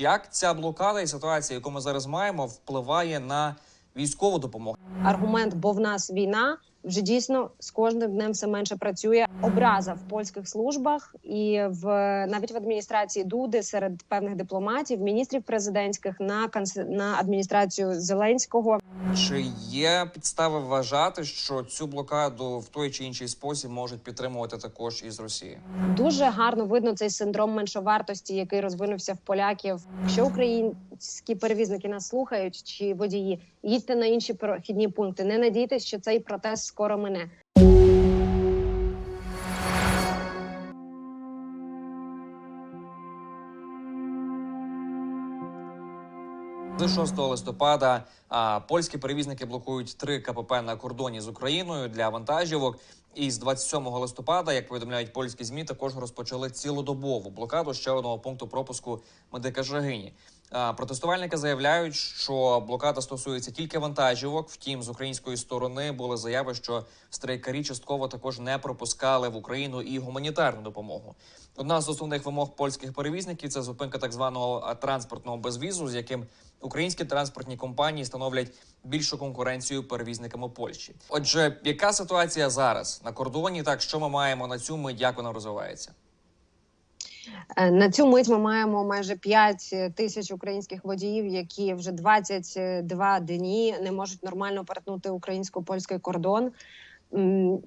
Як ця блокада і ситуація, яку ми зараз маємо, впливає на військову допомогу? аргумент, бо в нас війна вже дійсно з кожним днем все менше працює. Образа в польських службах і в навіть в адміністрації Дуди серед певних дипломатів, міністрів президентських на канц- на адміністрацію Зеленського. Чи є підстави вважати, що цю блокаду в той чи інший спосіб можуть підтримувати також із Росії? Дуже гарно видно цей синдром меншовартості, який розвинувся в поляків. що Якщо українські перевізники нас слухають чи водії, їдьте на інші прохідні пункти. Не надійтесь, що цей протест скоро мине. З 6 листопада а, польські перевізники блокують три КПП на кордоні з Україною для вантажівок. І з 27 листопада, як повідомляють польські змі, також розпочали цілодобову блокаду ще одного пункту пропуску медика Жагині. Протестувальники заявляють, що блокада стосується тільки вантажівок. Втім, з української сторони були заяви, що страйкарі частково також не пропускали в Україну і гуманітарну допомогу. Одна з основних вимог польських перевізників це зупинка так званого транспортного безвізу, з яким українські транспортні компанії становлять більшу конкуренцію перевізникам у Польщі. Отже, яка ситуація зараз на кордоні? Так що ми маємо на цю як вона розвивається? Е, На цю мить ми маємо майже 5 тисяч українських водіїв, які вже 22 дні не можуть нормально перетнути українсько-польський кордон.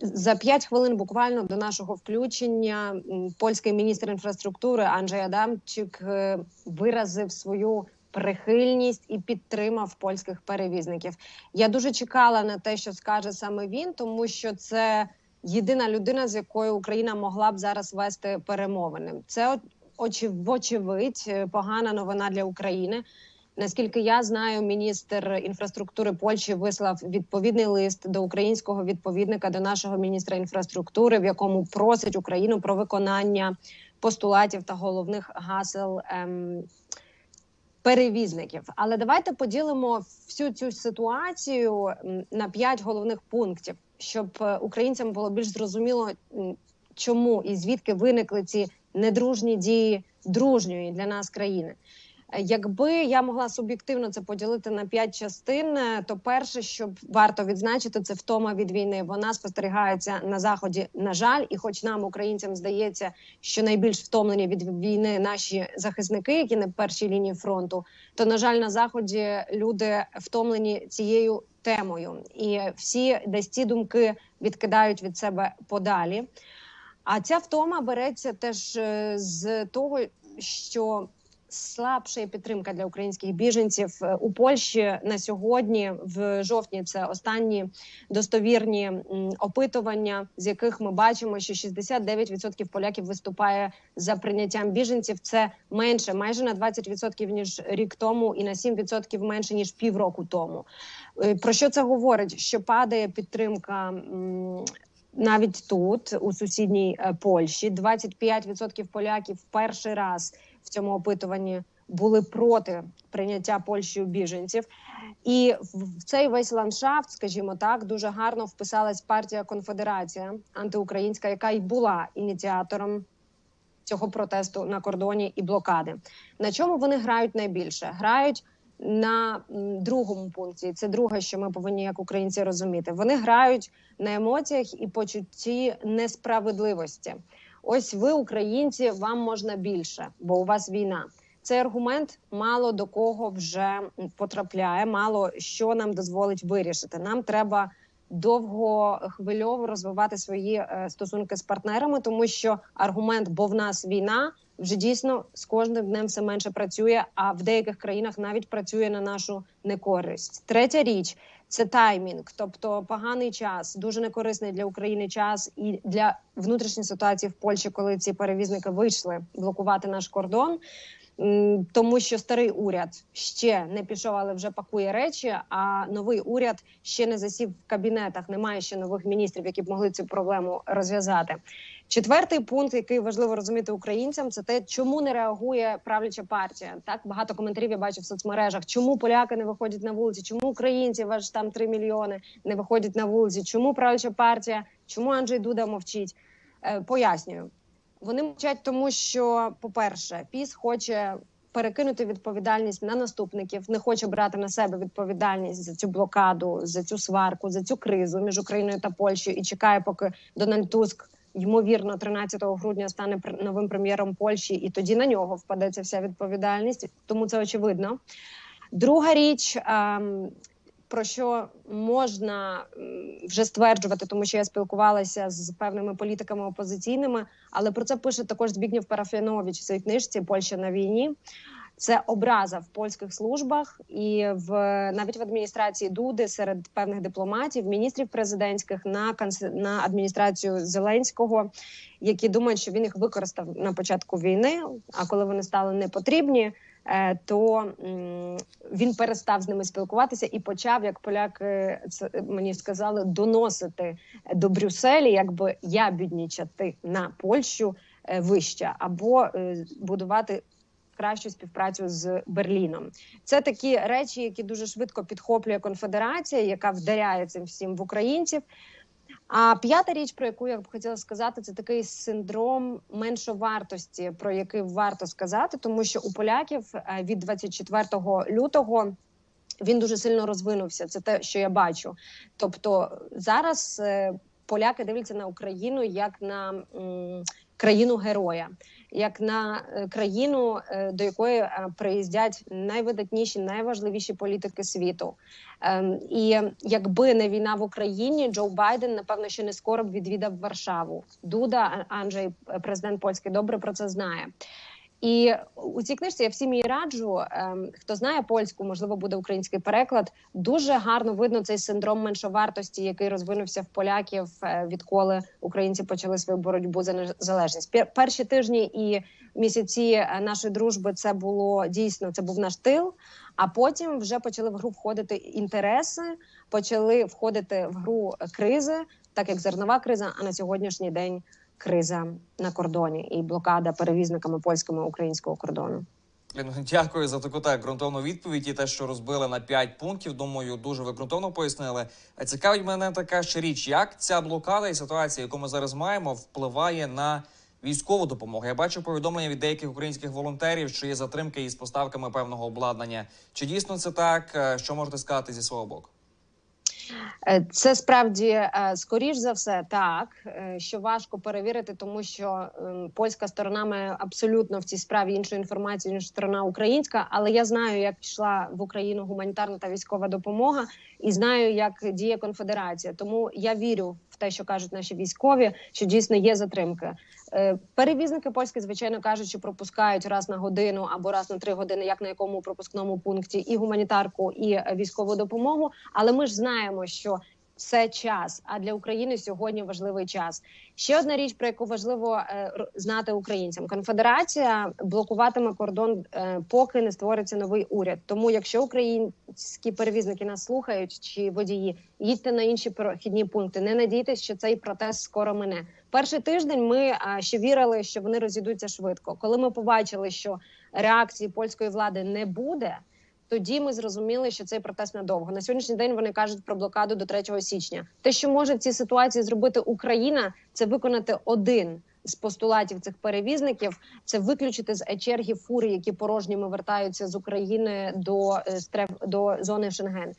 За 5 хвилин буквально до нашого включення польський міністр інфраструктури Анджей Адамчик е, виразив свою прихильність і підтримав польських перевізників. Я дуже чекала на те, що скаже саме він, тому що це єдина людина, з якою Україна могла б зараз вести перемовини. Це вочевидь е, погана новина для України. Наскільки я знаю, міністр інфраструктури Польщі вислав відповідний лист до українського відповідника до нашого міністра інфраструктури, в якому просить Україну про виконання постулатів та головних гасел. Ем, Перевізників, але давайте поділимо всю цю ситуацію на п'ять головних пунктів, щоб е, українцям було більш зрозуміло, чому і звідки виникли ці недружні дії дружньої для нас країни. Якби я могла суб'єктивно це поділити на п'ять частин, е, то перше, що варто відзначити, це втома від війни. Вона спостерігається на заході. На жаль, і хоч нам, українцям, здається, що найбільш втомлені від війни наші захисники, які на першій лінії фронту, то на жаль, на заході люди втомлені цією темою, і всі десь ці думки відкидають від себе подалі. А ця втома береться теж е, з того, що слабша підтримка для українських біженців Е, у Польщі на сьогодні, в жовтні, це останні достовірні опитування, з яких ми бачимо, що 69% поляків виступає за прийняттям біженців. Це менше, майже на 20% ніж рік тому, і на 7% менше ніж півроку тому. Е, Про що це говорить? Що падає підтримка. Навіть тут, у сусідній е, Польщі, 25% поляків перший раз в цьому опитуванні були проти прийняття Польщею біженців. І в в цей весь ландшафт, скажімо так, дуже гарно вписалась партія Конфедерація антиукраїнська, яка й була ініціатором цього протесту на кордоні і блокади. На чому вони грають найбільше? Грають на другому пункті. Це друге, що ми повинні як українці розуміти. Вони грають на емоціях і почутті несправедливості. Ось ви, українці, вам можна більше, бо у вас війна. Цей аргумент мало до кого вже потрапляє, мало що нам дозволить вирішити. Нам треба довгохвильово розвивати свої е, стосунки з партнерами, тому що аргумент, бо в нас війна, вже дійсно з кожним днем все менше працює, а в деяких країнах навіть працює на нашу некористь. Третя річ це таймінг, тобто поганий час, дуже некорисний для України час і для внутрішньої ситуації в Польщі, коли ці перевізники вийшли блокувати наш кордон. Тому що старий уряд ще не пішов, але вже пакує речі. А новий уряд ще не засів в кабінетах. Немає ще нових міністрів, які б могли цю проблему розв'язати. Четвертий пункт, який важливо розуміти українцям, це те, чому не реагує правляча партія. Так багато коментарів я бачу в соцмережах. Чому поляки не виходять на вулиці? Чому українці ваш там 3 мільйони не виходять на вулиці? Чому правляча партія? Чому Анджей Дуда мовчить? Е, пояснюю. Вони мовчать, тому що, по-перше, піс хоче перекинути відповідальність на наступників, не хоче брати на себе відповідальність за цю блокаду, за цю сварку, за цю кризу між Україною та Польщею і чекає, поки Дональд Туск. Ймовірно, 13 грудня стане новим прем'єром Польщі, і тоді на нього впадеться вся відповідальність. Тому це очевидно. Друга річ, ем, про що можна вже стверджувати, тому що я спілкувалася з певними політиками опозиційними, але про це пише також Збігнєв Парафінович в своїй книжці Польща на війні. Це образа в польських службах і в навіть в адміністрації Дуди серед певних дипломатів, міністрів президентських на на адміністрацію Зеленського, які думають, що він їх використав на початку війни. А коли вони стали непотрібні, е, то він перестав з ними спілкуватися і почав, як поляки це мені сказали, доносити до Брюсселі, якби ябіднічати на Польщу е, вище або е, будувати кращу співпрацю з Берліном. Це такі речі, які дуже швидко підхоплює конфедерація, яка вдаряє цим всім в українців. А п'ята річ, про яку я б хотіла сказати, це такий синдром меншовартості, про який варто сказати, тому що у поляків е, від 24 лютого. Він дуже сильно розвинувся. Це те, що я бачу. Тобто зараз е, поляки дивляться на Україну як на країну героя, як на е, країну, е, до якої е, приїздять найвидатніші, найважливіші політики світу. Ем, і якби не війна в Україні, Джо Байден напевно ще не скоро б відвідав Варшаву. Дуда Анджей, президент польський, добре про це знає. І у цій книжці я всім її раджу. Ем, хто знає польську, можливо, буде український переклад. Дуже гарно видно цей синдром меншовартості, який розвинувся в поляків, е, відколи українці почали свою боротьбу за незалежність. Пер- Перші тижні і місяці е, нашої дружби це було дійсно. Це був наш тил. А потім вже почали в гру входити інтереси, почали входити в гру кризи, так як зернова криза. А на сьогоднішній день криза на кордоні і блокада перевізниками польськими українського кордону. Дякую за таку так ґрунтовну відповідь і те, що розбили на 5 пунктів. Думаю, дуже ви ґрунтовно пояснили. А цікавить мене така ще річ, як ця блокада і ситуація, яку ми зараз маємо, впливає на військову допомогу. Я бачу повідомлення від деяких українських волонтерів, що є затримки із поставками певного обладнання. Чи дійсно це так? Е, Що можете сказати зі свого боку? Е, Це справді е, скоріш за все так, е, що важко перевірити, тому що ем, польська сторона має абсолютно в цій справі іншу інформацію ніж сторона українська. Але я знаю, як йшла в Україну гуманітарна та військова допомога, і знаю, як діє конфедерація. Тому я вірю в те, що кажуть наші військові, що дійсно є затримки. Е, Перевізники польські, звичайно, кажуть, що пропускають раз на годину або раз на три години, як на якому пропускному пункті, і гуманітарку, і е, військову допомогу. Але ми ж знаємо, що це час. А для України сьогодні важливий час. Ще одна річ, про яку важливо е, знати українцям: конфедерація блокуватиме кордон, поки не створиться новий уряд. Тому, якщо українські перевізники нас слухають чи водії, їдьте на інші прохідні пункти. Не надійтесь, що цей протест скоро мине. Перший тиждень ми ще вірили, що вони розійдуться швидко. Коли ми побачили, що реакції польської влади не буде. Тоді ми зрозуміли, що цей протест надовго. На сьогоднішній день вони кажуть про блокаду до 3 січня. Те, що може в цій ситуації зробити Україна, це виконати один з постулатів цих перевізників. Це виключити з черги фури, які порожніми вертаються з України до е, до зони Шенген.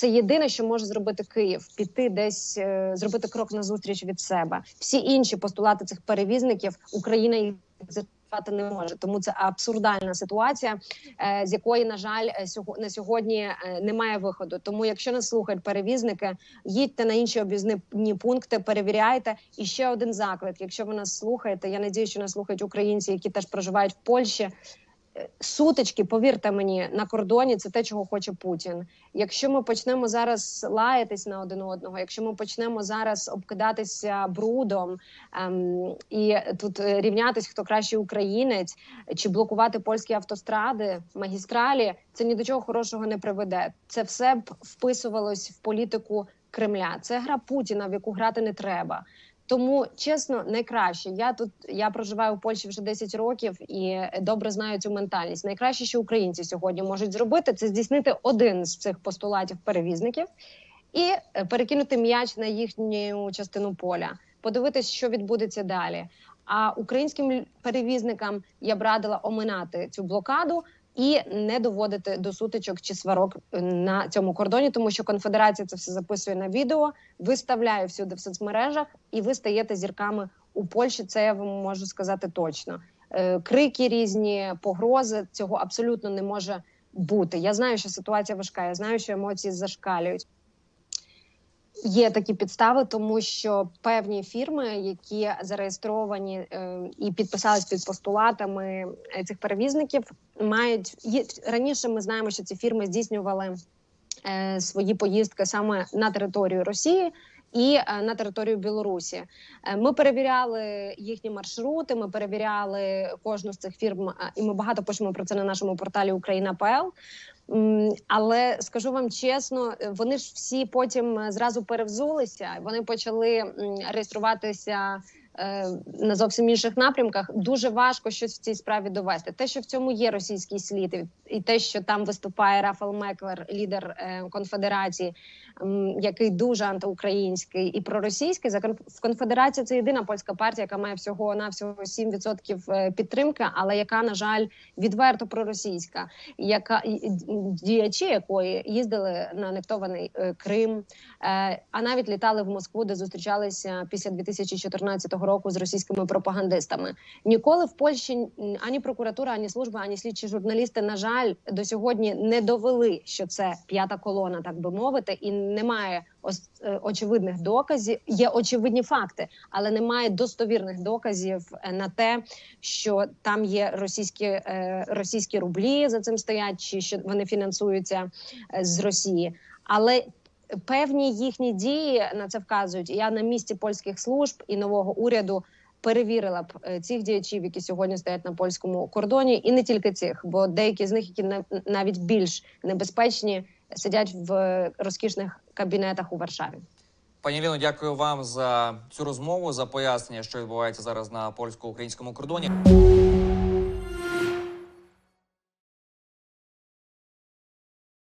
Це єдине, що може зробити Київ, піти десь е, зробити крок назустріч від себе. Всі інші постулати цих перевізників Україна їх зачіпати не може. Тому це абсурдальна ситуація, е, з якої на жаль е, на сьогодні немає виходу. Тому, якщо нас слухають перевізники, їдьте на інші об'їзні пункти, перевіряйте. І ще один заклик. Якщо ви нас слухаєте, я надію, що нас слухають українці, які теж проживають в Польщі. Сутички, повірте мені, на кордоні це те, чого хоче Путін. Якщо ми почнемо зараз лаятись на один одного, якщо ми почнемо зараз обкидатися брудом ем, і тут е, рівнятись, хто кращий українець, чи блокувати польські автостради, магістралі, це ні до чого хорошого не приведе. Це все б вписувалось в політику Кремля. Це гра Путіна, в яку грати не треба. Тому чесно, найкраще. Я тут я проживаю в Польщі вже 10 років і добре знаю цю ментальність. Найкраще, що українці сьогодні можуть зробити, це здійснити один з цих постулатів перевізників і е, перекинути м'яч на їхню частину поля, подивитись, що відбудеться далі. А українським перевізникам я б радила оминати цю блокаду, і не доводити до сутичок чи сварок е, на цьому кордоні, тому що конфедерація це все записує на відео, виставляє всюди в соцмережах, і ви стаєте зірками у Польщі. Це я вам можу сказати точно. Е, Крики різні, погрози цього абсолютно не може бути. Я знаю, що ситуація важка. Я знаю, що емоції зашкалюють. Є такі підстави, тому що певні фірми, які зареєстровані е, і підписались під постулатами е, цих перевізників, мають раніше. Ми знаємо, що ці фірми здійснювали е, свої поїздки саме на територію Росії. І на територію Білорусі ми перевіряли їхні маршрути. Ми перевіряли кожну з цих фірм, і ми багато пишемо про це на нашому порталі Україна.пл. Але скажу вам чесно, е, вони ж всі потім е, зразу перевзулися. Вони почали реєструватися е, на зовсім інших напрямках. Дуже важко щось в цій справі довести. Те, що в цьому є російський слід, і- те, що там виступає Рафал Меклер, лідер конфедерації, який дуже антиукраїнський і проросійський. За в конфедерації це єдина польська партія, яка має всього на всього 7% е, підтримки, але яка на жаль відверто проросійська яка діячі якої їздили на анектований е, Крим, е, а навіть літали в Москву, де зустрічалися після 2014 року з російськими пропагандистами. Ніколи в Польщі ані прокуратура, ані служба, ані слідчі журналісти, на жаль, до сьогодні не довели, що це п'ята колона, так би мовити, і немає е, очевидних доказів. Є очевидні факти, але немає достовірних доказів е, на те, що там є російські е, російські рублі за цим стоять, чи що вони фінансуються з Росії. Але певні їхні дії на це вказують. Я на місці польських служб і нового уряду. Перевірила б цих діячів, які сьогодні стоять на польському кордоні, і не тільки цих, бо деякі з них, які на- навіть більш небезпечні, сидять в розкішних кабінетах у Варшаві. Пані Ліно, дякую вам за цю розмову, за пояснення, що відбувається зараз на польсько-українському кордоні.